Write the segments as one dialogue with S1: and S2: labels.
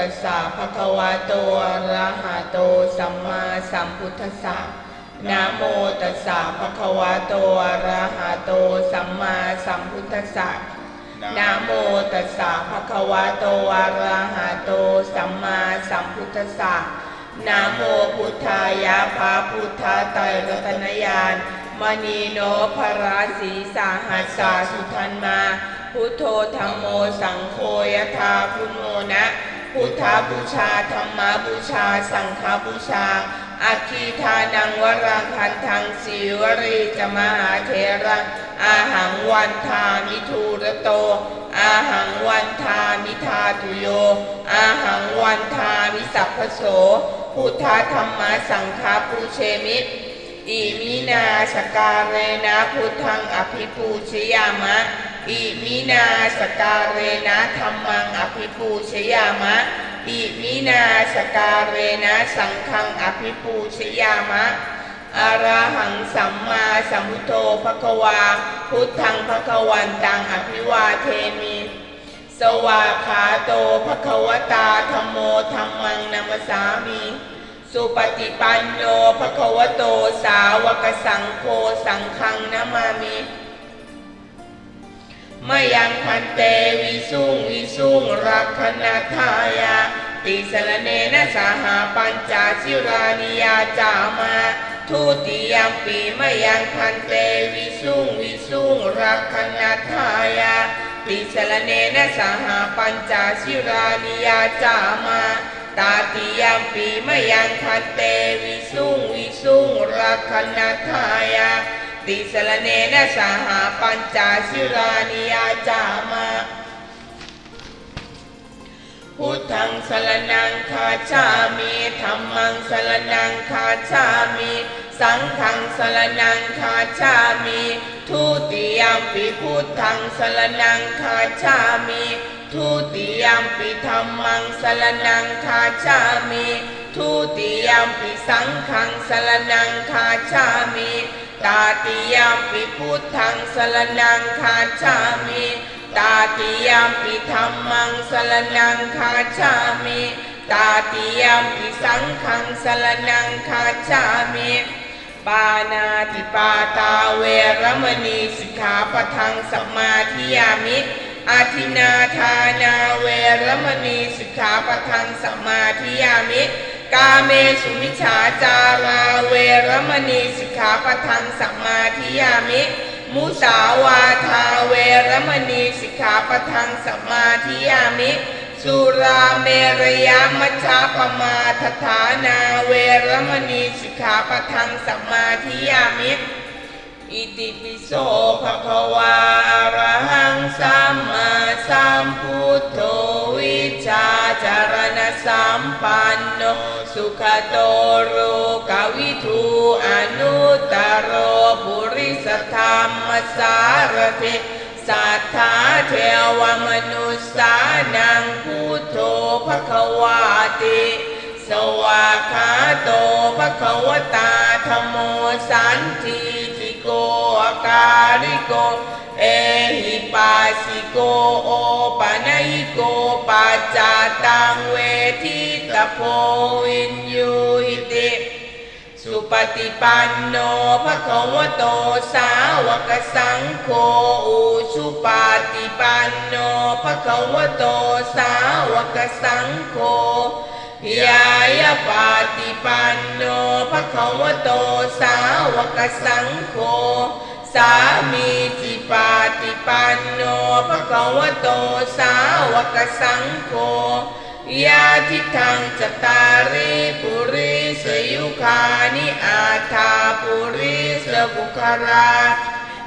S1: ตัสสะภะคะวะโตอะระหะโตสัมมาสัมพุทธัสสะนะโมตัสสะภะคะวะโตอะระหะโตสัมมาสัมพุทธัสสะนะโมตัสสะภะคะวะโตอะระหะโตสัมมาสัมพุทธัสสะนะโมพุทธายะภาพุทธาไตรรัตนญาณมณีโนภราสีสาหัสสาสุทันมา พุทโธธรรมโมสังโฆยถาพุทโมนะ พุทธบูชาธรรมบูชา สังฆบูชาอาคีทานังวรังคันทังสีวรีจะมหาเทระอาหังวันทามิทูระโต อาหังวันทามิทาตุโย อาหังวันทามิสัพพโส พุทธธรรมสังฆปูเชมิอิมินาสการเรนะพุทธังอภิปูชยามะ อิมินาสการเรนะธรรมังอภิปูชยามะ อิมินาสการเรนะสังฆังอภิปูชยามะอะระหังสัมมาสัมพุทโธภควา พุทธังภควันตังอภิวาเทมิ สวาขาโตภควตาธรรมโมธรรมังนัมสสามิสุปฏิปันโนภควโตสาวกสังโฆสังฆังนามามิ มยังพันเตวิสุงวิสุงรักขณทายาติสรเนนะสหปัญจสิรานิยาจามาทุติยมปีมยังพันเตวิสุงวิสุงรักขณทายาติสรเนนะสหปัญจสิรานิยาจามาตาติยมปีมยังคันเตวิสุงวิสุงรักขณทายา ติสรเนนะสหปัญจสิรานิยาจามาพุทธังสรนังคาชามิธรรมังสรนังคาชามิสังฆังสรนังคาชามิทุติยมปิพุทธังสรนังคาชามิทุติยมปิธรรมังสรนังคาชามิทุติยมปิสังฆังสรนังคาชามิ ตาติยมปิพุทธังสรนังคาชามิตาติยมปิธรรมังสรนังคาชามิตาติยมปิสังฆังสรนังคาชามิปานาติปาตาเวรมณีสิกขาปทังสัมมาทิยามิอาทินาทานาเวรมณีสิกขาปทังสัมมาทิยามิ กาเมสุมิฉาจาราเวรมณีสิกขาปทังสัมมาทิยามิ มุสาวาทาเวรมณีสิกขาปทังสัมมาทิยามิ สุราเมรยามัชฌาปมาทฐานาเวรมณีสิกขาปทังสัมมาทิยามิ อิติปิโสภะคะวาอระหังสัมมาสัมพุทโธวิชาจารณ สัมปันโนสุขโตโรกวิทูอนุตตรโรปุริสธรรมสารถิสัทธาเทวมนุสสานังพุทโธภควาติสวากขาโตภะคะวตาธโมสันติทิโกอาการิโก เอหิปัสสิโกโอปะนะยิโกปา ตังเวทิตโพวินยูหิติ สุปฏิปันโนภะคะวะโตสาวกสังโฆอุชุปฏิปันโนภะคะวะโตสาวกสังโฆยายาปฏิปันโนภะคะวะโตสาวกสังโฆ สามีจิปาติปันโนภะคะวะโตสาวกสังโฆยาทิทังจตาริปุริสยุคานิอาทาปุริสบุคารา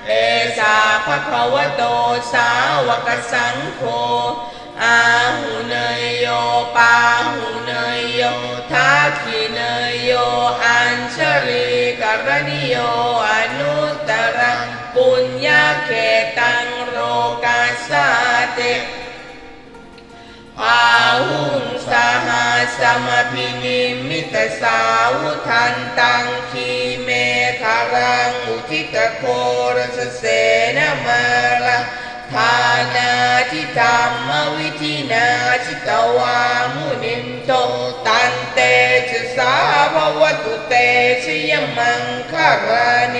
S1: เอสาภะคะวะโตสาวกสังโฆอาหุเนยโยปาหุเนยโยทักขิเนยโยอัญชริกรณิโยอนุ เขตังโรกาสาติพาหุงสหาสมพินิมิตสาวุทันตังคีเมคารังอุทิตโครสเสนมาลังทานาทิธรรมวิธินาชิตวามุนินโตตันเตจะสาภวตุเตชยมังคาราเน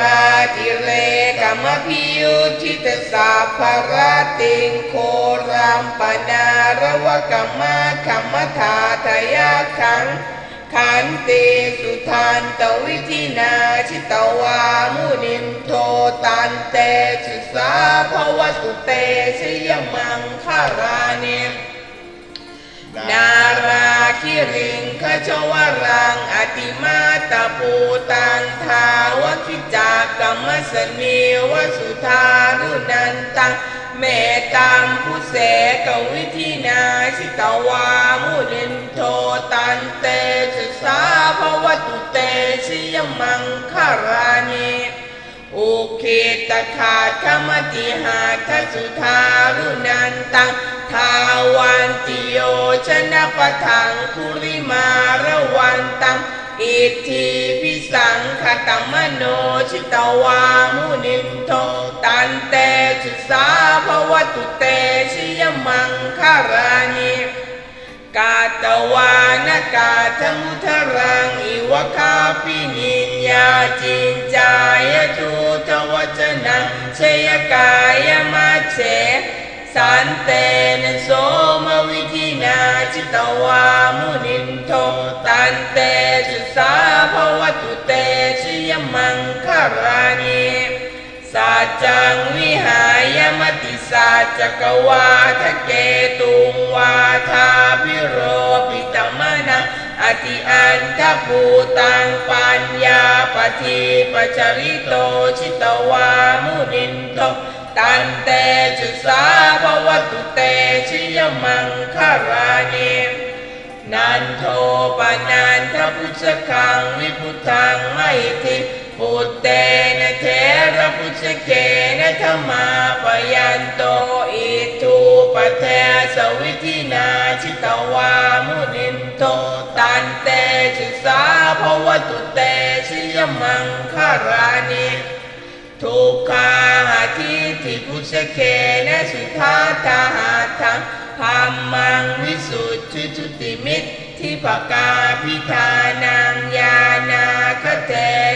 S1: ราติเรกมพิยุทิตสาภราติงโครัมปนารวกมมะขมมทาทยาขังขันเตสุทานตวิธินาชิตวามุนินโทตันเตชิสาภวตุเตชยมังคาราเน นาราคิริงขจวรัง อติมาตาปูตังทาวคิจากกรรมสนีวสุธารุนันตังเมตังผู้เสกวิธีนาชิตวามุนินโทตันเตสุสาภวตุเตชิยมังคารานิ อุคิตขาธรรมติหาทสุธารุนันตังทาวันติโยชนะปะทังคุริมาระวันตังอิทธิพิสังขตัมมโนชิตวามุนินโทตันเตจุสาภวตุเตชิยมังคารานิกาตวานกาธมุทรังอิวคาปินิญญาจินจายทุ โทตันเตจุสาภวตุเตชิยมังคารานิสัจจังวิหายมติสัจจกวาทะเกตุงวาทาพิโรปิตมนะอติอันทภูตังปัญญาปฏิปจริโตชิตวามุนินโตตันเตจุสาภวตุเตชิยมังคารานิ นันโทปนันทพุชคังวิพุทังไม่ทิพุตเตนะเทระพุชเกนะธรรมาปยันโตอิทูปเทสวิธินาชิตวามุนินโตตันเตจุสาภวตุเตชิยมังคารานิทุกขาหาทิทิพุชเคนะสุทาตาหาทัง ธรรมังวิสุทธิจุติมิตรทิปกาพิธานังยานาคเต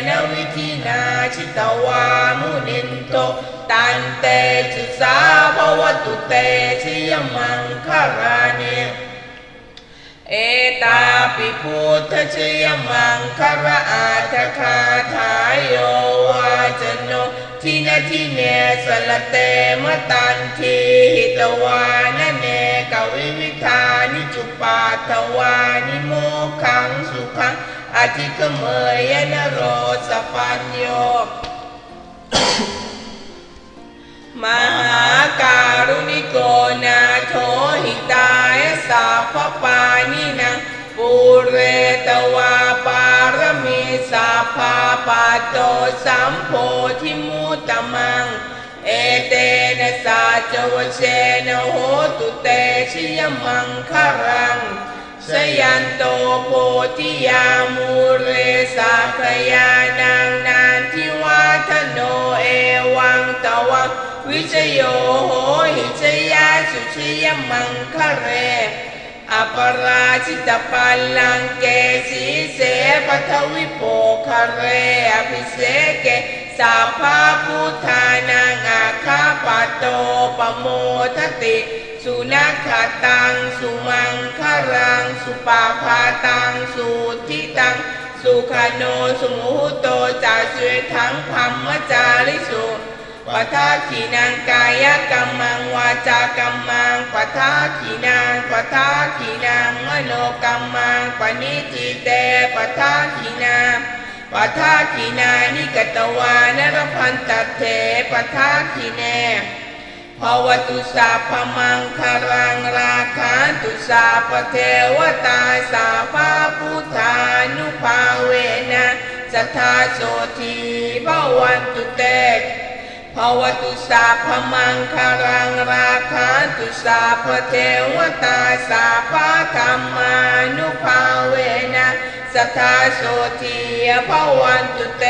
S1: นวิธินาชิตวามุนินโตตันเตจุสาภวตุเตชิยมังคารานิเอตาปิพุทธชยมังคระอาทคาทายโยวาจโนทินาทิเนสลเตมตันทีหิตวานเนกวิวิธานิจุปาทวานิโมขังสุขังอธิกเมยนโรสปัญโยมหาการุณิโกนาโทหิตายสัพปานินังปุเรตวาปารมีสัพาปาโตสัมโพธิมุตตมัง เอเต สาจวเชนโหตุเตชิยมังคารังสยันโตโพธิยามูเรสัพยานังนานทิวาทโนเอวังตวังวิจโยโหหิจยาสุชยมังคเรอปราชิตปัลลังเกสีเสปทวิโปคเรอภิเสเก สัพพพุทธานังอาคาปโตปโมทติ สุนัขตัง สุมังครัง สุปาพาตัง สุทิตัง สุขโนสุมุหุโตจาสวทั้งพัมมจาริสุปทาขีนางกายกรรมังวาจากรรมังปทาขีนางปทาขีนางมโนกรรมังปณิจิเตปทาขีนาง ปทาขีนานิกตวานรพันตเถปทาขีเนภวตุสาพมังคารังราคันตุสาปเทวตาสาภาพุทธานุภาเวนะสัทธาโสทีภวันตุเตภวตุสาพมังคารังราคันตุสาปเทวตาสาภาธรรมานุภาเวนะ สัทาโสทีภวันตุเต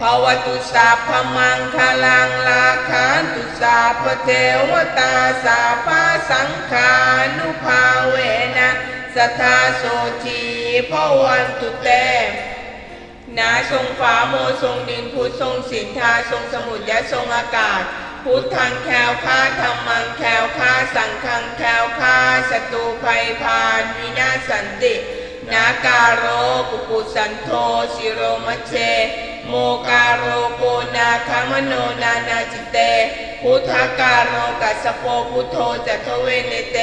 S1: ภภวตุสัพมังคลังลาคันตุสัพเทวตาสัพพสังขานุภาเวนะสัทาโสทีพวันตุเตนาทรงฟ้าโมทรงดินพุทธทรงสินทาทรงสมุทรยะทรงอากาศ พุทธังแคล้วคลาธรรมังแคล้วคลาสังฆังแคล้วคลาศัตรูภัยพานวินาสันติ นาการโรปุปุสันโทสิโรมเช โมการโรโกนาคามโนนานาจิเต พุทธการโรกัสโปพุทโธจัตเวเนเต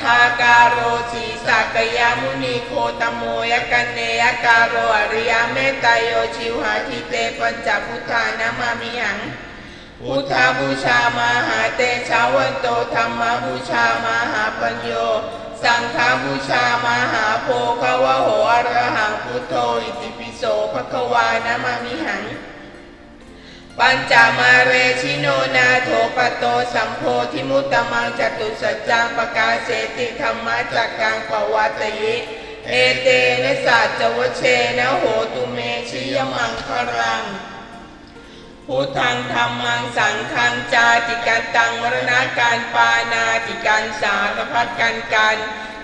S1: ทาการโรสีสักยามุนีโคตโมยกันเนยการโรอริยเมตตาโยชิวหาทิเตปัญจพุทธานามามิหัง พุทธบูชามาเตชาวันโตธรรมบูชามหาปัญโย สังฆบูชามหาโพคาวะโหอะระหังพุทโธอิติปิโสภควานามามิหัง ปัญจมาเรชิโนนาโถปโตสัมโพธิมุตตมังจตุสัจจังปกาเสติธรรมะจักกังปวัตยิเอเตนะสัจจวเชนะโหตุเมชิยมังครัง พุทธังธรรมังสังฆังจาติกันตังมรณะการปานาติกันสารพัดกันกัน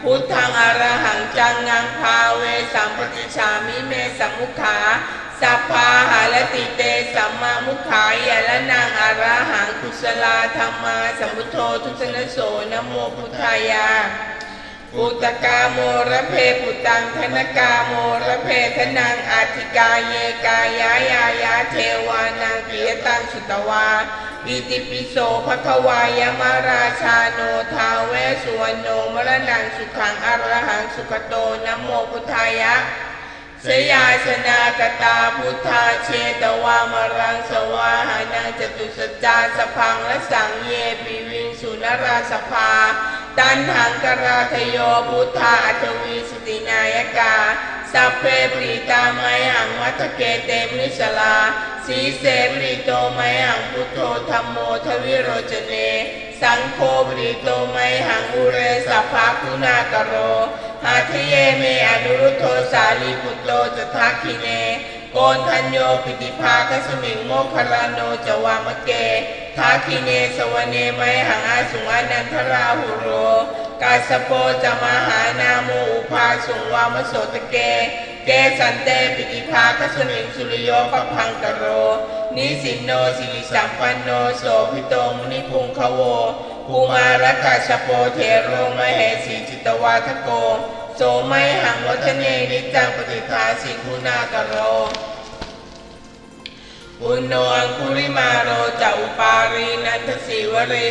S1: พุทธังอรหังจังงังพาเวสัมปติชามิเมสัมมุขาสัพพาหารติเตสัมมามุขายะละนางอรหังกุศลาธรรมาสัมพุทโธทุสนโสนโมพุทธายา ปุตตกาโมระเพปุตังธนกาโมระเพทนังอาทิกาเยกายายายาเทวานังปิยตังสุตวาอิติปิโสภควายมาราชาโนทาเวสวรรณโนมรณังสุขังอรหังสุขโตนะโมพุทธายะสยาสนากตาพุทธาเชตวามรังสวาหานังจตุสจจาสพังและสังเยปิวิงสุนราสภา ตันหังกราทโยพุทธาอัตวีสตินายกาสัพเพปรีตาไมหังวัตเกเตมนิสลาสีเสปริโตไมหังพุทโธธรรมโมทวิโรจเน สังโฆปริโตไมหังอุเรสัพพะคุณากโรหาทเยเมอนุรุโธสาลีปุตโตจะทักขิเน โกนทัญโยปิติภาคสมิงโมคลาโนจวามเก ทักขิเนสวเนไมหังอาสุงอนันทราหุโร กาสโปจะมหานาโมอุภาสุงวามโสตเก เกสันเตปิติภาคสมิงสุริโยปพังกโร นิสินโนสิริสัมปันโนโสภิโตมุนิพุงคโวภูมารกาชโปเทโรมเหสีจิตวาทโก โสไมหังวัฒเนนิจังปฏิภาสิงคุณากโร ปุณโนอังคุริมาโรจะอุปารีนันทศิวรี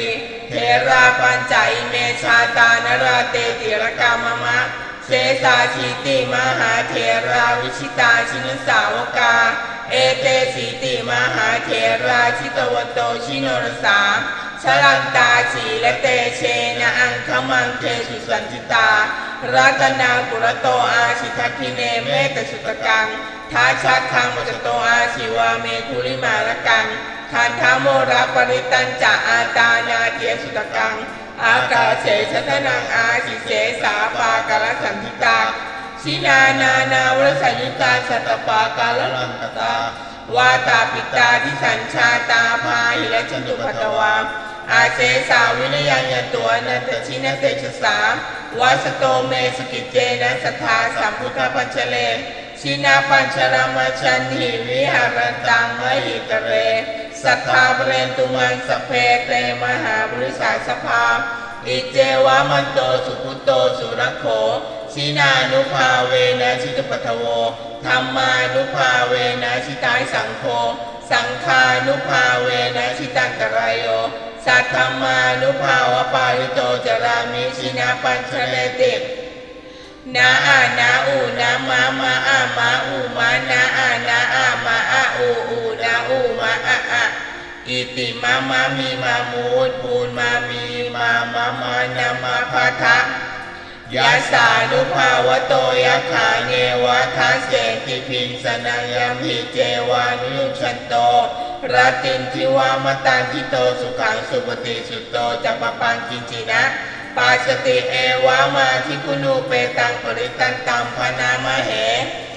S1: เทราปัญจอิเมชาตานราเตติรกามมะเสสาชีติมหาเทราวิชิตาชินุสาวกา เอเตสีติมหาเทราชิตวโตชิโนรสาชลันตาชีและเตเชนะอังคมังเทสุสันติตา รัตนาปุรโตอาชิทักคิเนเมตสุตกังท้าชักคังมจโตอาชีวาเมคุริมาละกังทันทาโมระปริตันจะอาตานาเทียสุตกัง อากาเสชะทนังอาชิเสสาปากาลสันทิตาชินานานาวรสัญยุตาสัตปากาลลันตตาวาตาปิตาที่สัญชาตาพาหิและชตุพัตวาอาเสสาวิริยังยตัวนันตชินเตชสา วัสโตเมสกิจเจนะสัทธาสัมพุทธปัญชเลชินาปัญชรามชันหิวิหารตังมหิตเร สัทธาเปรนตุมังสเพเตมหาบริษัทสภาอิเจวามันโตสุพุโตสุรโขชินานุภาเวนะชิตปัทโวธรรมานุภาเวนะชิตายสังโฆ สังฆานุภาเวนะชิตังกรายโย สัทธรรมานุภาวปาริโตจรามิชินาปัญชเลตินาอานาอูนามามาอามาอูมานาอานาอามาอาอูอูนาอูมาอาอาอิติมามามีมามูดปูนมามีมามามานามาพัทะ ยาสานุภาวโตยะขาเนวะทัสเสติพิงสนังยมหิเจวานุชันโตราตินทิวามตันทิโตสุขังสุปฏิสุตโตจัปปปังกินจินะปาสติเอวามาทิคุณูเปตังปริตันตัมพนามเหปกาเลนาเมจะสาโกอุชูจะสุหุ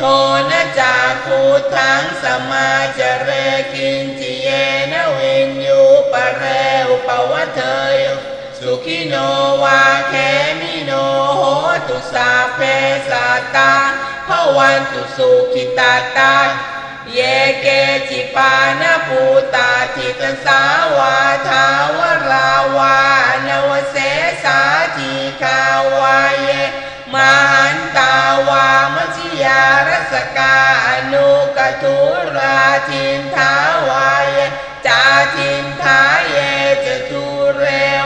S1: โจจะสารละหุกนทิโยจะนิปโกจะอาปคาโปปุเรสวนนุคิปโทนะจาคูทังสมาจเรกินจิเยนะวินยูปะเรอุปวัตเทยสุขิโนวาเคมิโนโหตุสาเพสัตาภวันตุสุขิตาตาเยเกจิปานภูตาทิตสาวาทาวราวานวเสสาทีคาวา นุกทุราทินทาวาเยจาทินทาเยจตุเร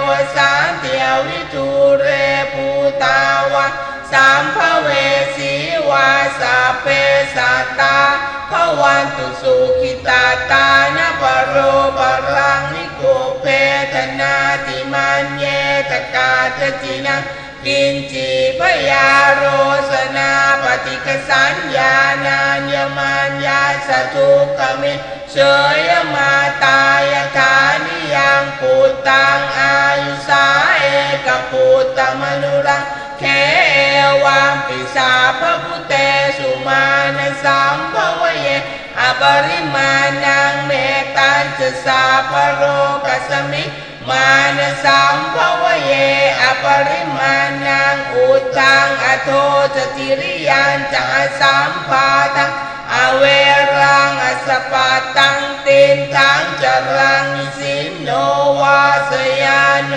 S1: วสานเตียวิทุเรภูตาวาสามภเวสีวาสาเพสัตตาภวันตุสุขิตาตานะปโรปรังนิโกเพทนาติมันเยตกาจจินะ กินจีพยาโรสนาปฏิกสัญญานานยมันยาสทุกมิเชยมาตายธานิยังปูตังอายุสาเอกปูตมนุรังเขวังปิสาพระพุเตสุมาณสัมภวเยอปริมาณังเมตันจะสาปโรกัสมิ มานสัมภวเยอปริมาณังอุตังอโทจติริยันจะสัมปาตัง อเวรังอสปาตังตินทังจรังสินโนวาสยาโน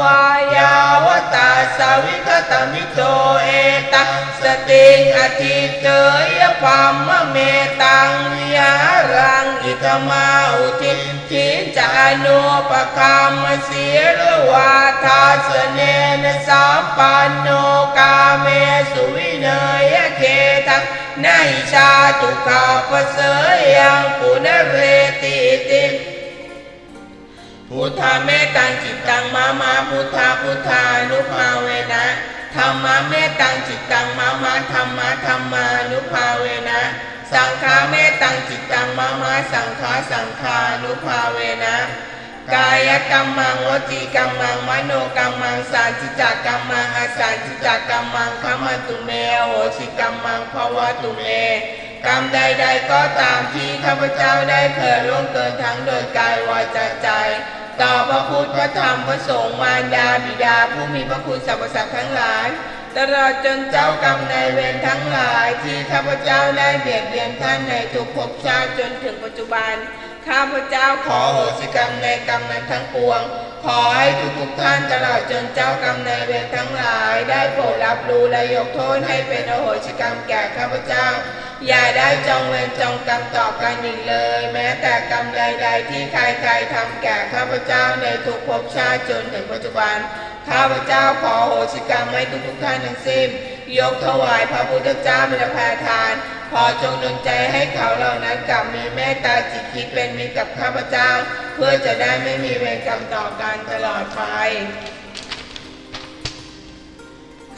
S1: วายาวตาสาวิคตมิโตเอตังสติงอธิเตยปัมมเมตังวิหารังอิตมาอุทิทินจานุปกรรมสีรวาทาสเนนสัมปันโน ทังนชาตุกาปเสยยังปุณเรติติพุทธาเมตังจิตตังมามาพุทธาพุทธานุภาเวนะธรรมะเมตังจิตตังมามาธรรมะธรรมานุภาเวนะสังฆาเมตังจิตตังมามาสังฆาสังฆานุภาเวนะ กายกรรมังวจีกรรมังมโนกรรมังสารจิจกรรมังอสารจิจกรรมังขมันตุเมโหสิกรรมังภวตุเม กรรมใด ๆ ก็ตามที่ข้าพเจ้าได้เคยล่วงเกินทั้งโดยกายวาจาใจ ต่อพระพุทธพระธรรมพระสงฆ์มารดาบิดา ผู้มีพระคุณสรรพสัตว์ทั้งหลายตลอดจนเจ้ากรรมนายเวรทั้งหลายที่ข้าพเจ้าได้เบียดเบียนท่านในทุกภพชาติจนถึงปัจจุบัน ข้าพเจ้าขอโหสิกรรมในกรรมนั้นทั้งปวง ขอให้ทุกๆท่านตลอดจนเจ้ากรรมนายเวรทั้งหลาย ได้โปรดรับรู้และยกโทษให้เป็นโอโหสิกรรมแก่ข้าพเจ้า อย่าได้จองเวรจองกรรมต่อกันอีกเลย แม้แต่กรรมใด ๆ ที่ใครๆทำแก่ข้าพเจ้าในทุกภพชาติจนถึงปัจจุบันข้าพเจ้าขอโหสิกรรมให้ทุกๆท่านทั้งสิ้นยกถวายพระพุทธเจ้าเป็นพระทาน ขอจงดลใจให้เขาเหล่านั้นกลับมีเมตตาจิตคิดเป็นมิตรกับข้าพเจ้า เพื่อจะได้ไม่มีเวรกรรมต่อกันตลอดไป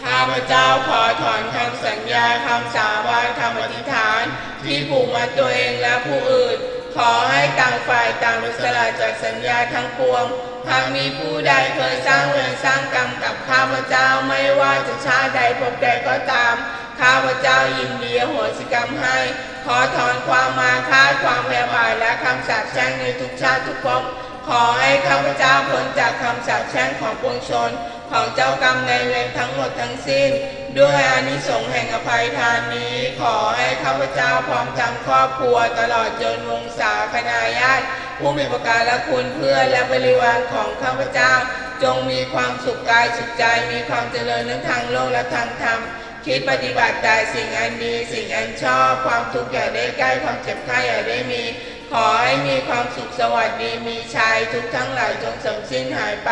S1: ข้าพเจ้าขอถอนคำสัญญาคำสาบานคำอธิษฐาน ที่ผูกมาตัวเองและผู้อื่น ขอให้ต่างฝ่ายต่างรู้สละจากสัญญาทั้งปวงหากมีผู้ใดเคยสร้างเวรสร้างกรรมกับข้าพเจ้าไม่ว่าจะชาติใดภพใดก็ตาม ข้าพเจ้ายินดีโหสิกรรมให้ ขอถอนความมาค้าความแพยาบาทและคำสาปแช่งในทุกชาติทุกภพขอให้ข้าพเจ้าพ้นจากคำสาปแช่งของปวงชน ของเจ้ากรรมในเวรทั้งหมดทั้งสิ้น ด้วยอานิสงส์แห่งอภัยทานนี้ ขอให้ข้าพเจ้าพร้อมทั้งครอบครัวตลอดจนวงศาคณาญาติผู้มีประการและคุณเพื่อนและบริวารของข้าพเจ้า จงมีความสุขกายสุขใจมีความเจริญทั้งทางโลกและทางธรรม คิดปฏิบัติแต่สิ่งอันดีสิ่งอันชอบ ความทุกข์อย่าได้ใกล้ความเจ็บไข้อย่าได้มี ขอให้มีความสุขสวัสดีมีชัยทุกทั้งหลายจงสมสิ้นหายไป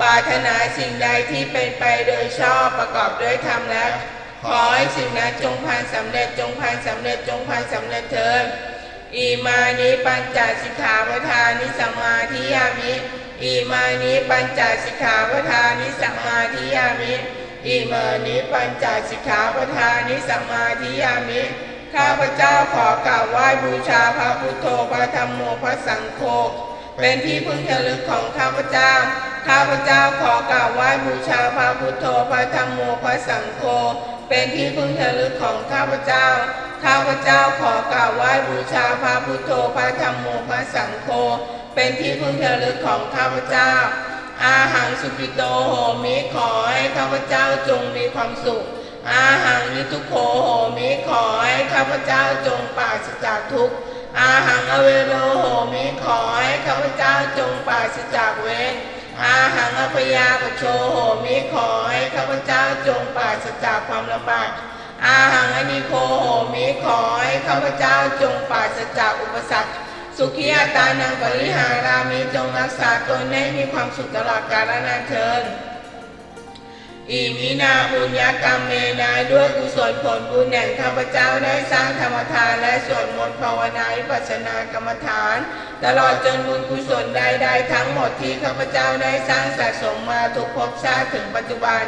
S1: ปรารถนาสิ่งใดที่เป็นไปโดยชอบประกอบด้วยธรรมแล้วขอให้สิ่งนั้นจงพันสำเร็จจงพันสำเร็จจงพันสำเร็จเถิดอิมานิปัญจสิกขาปทานิสัมมาธิยามิอิมานิปัญจสิกขาปทานิสัมมาธิยามิ อิมานิปัญจสิกขาปทานิสัมมาธิยามิ ข้าพเจ้าขอกราบไหว้บูชาพระพุทโธพระธรรมโมพระสังโฆ เป็นที่พึ่งระลึกของข้าพเจ้า ข้าพเจ้าขอกราบไหว้บูชาพระพุทโธพระธรรมโมพระสังโฆ เป็นที่พึ่งระลึกของข้าพเจ้า ข้าพเจ้าขอกราบไหว้บูชาพระพุทโธพระธรรมโมพระสังโฆ เป็นที่พึ่งระลึกของข้าพเจ้า อาหังสุขิโตโหมิขอให้ข้าพเจ้าจงมีความสุข อาหังนิทุโขโหมิขอให้ข้าพเจ้าจงปราศจากทุกข์ อาหังอเวโรโหมิขอให้ข้าพเจ้าจงปราศจากเวรอาหังอพยาปโชโหมิขอให้ข้าพเจ้าจงปราศจากความลำบากอาหังอนิโคโหมิขอให้ข้าพเจ้าจงปราศจากอุปสรรค สุขีอัตานังปริหารามิจงรักษาตนให้มีความสุขตลอดกาลนานเทินอิมินาบุญญากรรมเมนาด้วยกุศลผลบุญแห่งข้าพเจ้าได้สร้างธรรมทานและสวดมนต์ภาวนาปัสนากรรมฐาน ตลอดจนบุญกุศลใดๆทั้งหมดที่ข้าพเจ้าได้สร้างสะสมมาทุกภพชาติถึงปัจจุบัน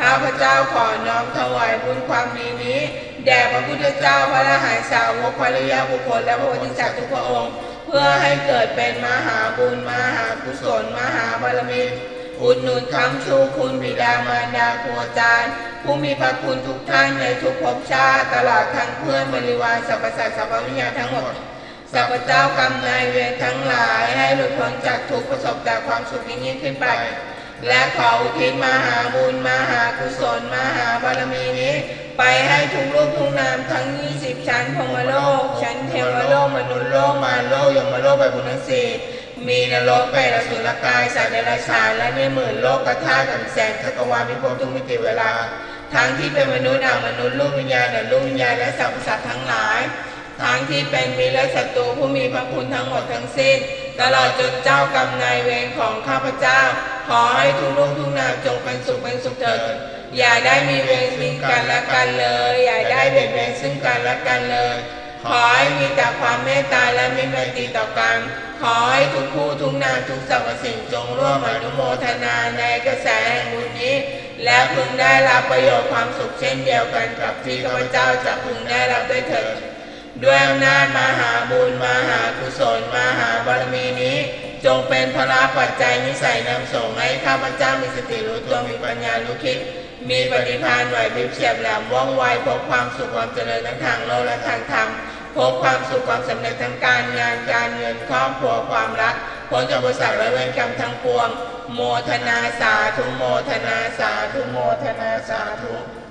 S1: ข้าพเจ้าขอน้อมถวายบุญความดีนี้ แด่พระพุทธเจ้าพระอรหันต์สาวกพระริยาบุคคลและพระโพธิสัตว์ทุกพระองค์ พื่อให้เกิดเป็นมหาบุญมหากุศลมหาบารมีอุดหนุนคำชูคุณบิดามารดาครูอาจารย์ ผู้มีพระคุณทุกท่านในทุกภพชาติตลอดทั้งเพื่อนบริวารสรรพสัตว์สรรพวิญญาณทั้งหมดสรรพเจ้ากรรมนายเวรทั้งหลายให้หลุดพ้นจากทุกประสบแต่ความสุขยิ่งขึ้นไป และขออุทิศมหาบุญมหากุศลมหาบารมีนี้ ไปให้ทุกรูปทุกนามทั้ง20ชั้นพรหมโลก ชั้นเทวโลกมนุษย์โลกมารโลกยมโลกไปบุญทั้งสี่มีนรกเปรตสุรกายสัตว์เดรัจฉานและในหมื่นโลกกธาตุกันแสงจักรวาลพิภพทุกมิติเวลาทั้งที่เป็นมนุษย์อมนุษย์ลูกวิญญาณและลูกวิญญาณและสรรพสัตว์ทั้งหลายทั้งที่เป็นมิตรและศัตรูผู้มีพระคุณทั้งหมดทั้งสิ้น ตลอดจนเจ้ากรรมนายเวรของข้าพเจ้า ขอให้ทุกลูกทุกนามจงเป็นสุขเป็นสุขเถิดอย่าได้มีเวรซึ่งกันและกันเลย อย่าได้เบียดเบียนซึ่งกันและกันเลย ขอให้มีแต่ความเมตตาและมิตรไมตรีต่อกัน ขอให้ทุกผู้ทุกนามทุกสรรพสิ่งจงร่วมอนุโมทนาในกระแสแห่งบุญนี้ และพึงได้รับประโยชน์ความสุขเช่นเดียวกันกับที่ข้าพเจ้าจะพึงได้รับด้วยเถิด ด้วยอำนาจมหาบุญมหากุศลมหาบารมีนี้ จงเป็นพระปัจจัยนิสัยนำส่งให้ข้าพเจ้ามีสติรู้ตัวมีปัญญารู้คิด มีปฏิภาณไหวพริบเฉียบแหลมว่องไวพบความสุขความเจริญทั้งทางโลกและทางธรรมพบความสุขความสำเร็จทางการงานการเงินครอบครัวความรักพ้นจากอุปสรรคและเวรกรรมทั้งปวง โมทนาสาธุโมทนาสาธุโมทนาสาธุ